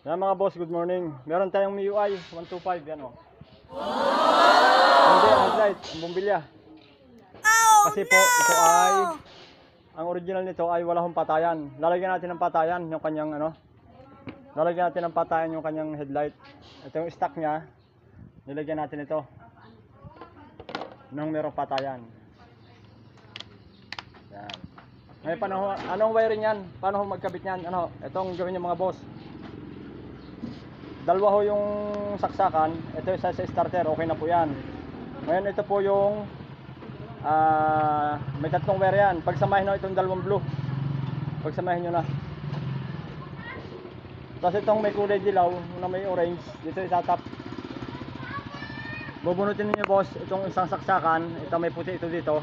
Yan mga boss, good morning. Meron tayong MIUI 125, yan o. Hindi, ang headlight, ang bumbilya. Kasi po, ito ay, ang original nito ay wala hong patayan. Lalagyan natin ng patayan yung kanyang ano. Lalagyan natin ng patayan yung kanyang headlight. Ito yung stock niya. Nilagyan natin ito. Nung merong patayan. Yan. Ngayon, paano, anong wiring yan? Paano magkabit yan? Ano, itong gawin niyo mga boss. Dalawa ho yung saksakan. Ito yung sa, starter, okay na po yan. Ngayon, ito po yung ah may tatlong wire yan. Pagsamahin nyo itong dalawang blue. Pagsamahin nyo na. Tapos itong may kulay dilaw na may orange, dito itatap. Bubunutin niyo boss itong isang saksakan. Ito may puti ito dito.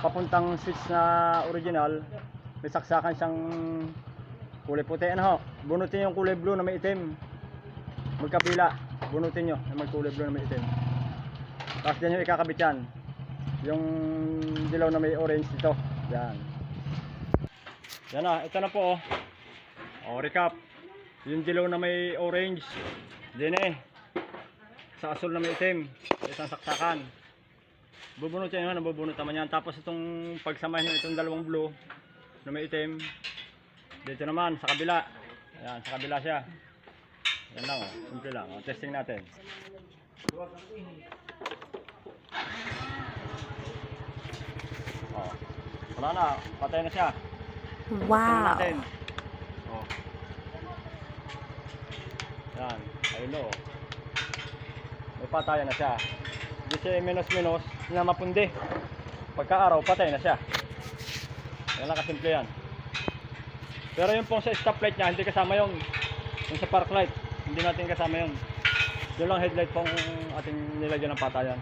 Papuntang switch na original. May saksakan siyang kulay puti. Ano ho? Bunutin yung kulay blue na may itim. Magkapila. Bunutin nyo na may kulay blue na may itim. Tapos dyan yung ikakabit yan. Yung dilaw na may orange dito. Yan. Yan na. Ito na po. Oh. O, recap. Yung dilaw na may orange. Din eh. Sa asul na may itim. Isang saksakan. Bubunutin nyo. Nabubunot naman yan. Tapos itong pagsamahin nyo itong dalawang blue na may itim. Dito naman sa kabila. Ayan, sa kabila siya. Yan lang oh. Simple lang. Oh, testing natin. Oh. Wala na. Patay na siya. Wow. natin. Oh. Yan. Ayun o. May patayan na siya. Hindi siya minus-minus na mapundi. Pagka-araw, patay na siya. Yan lang kasimple yan. Pero yung pong sa stoplight niya, hindi kasama yung yung sa park light. Hindi natin kasama yun. Yun lang headlight pong ating nilagyan ng patayan.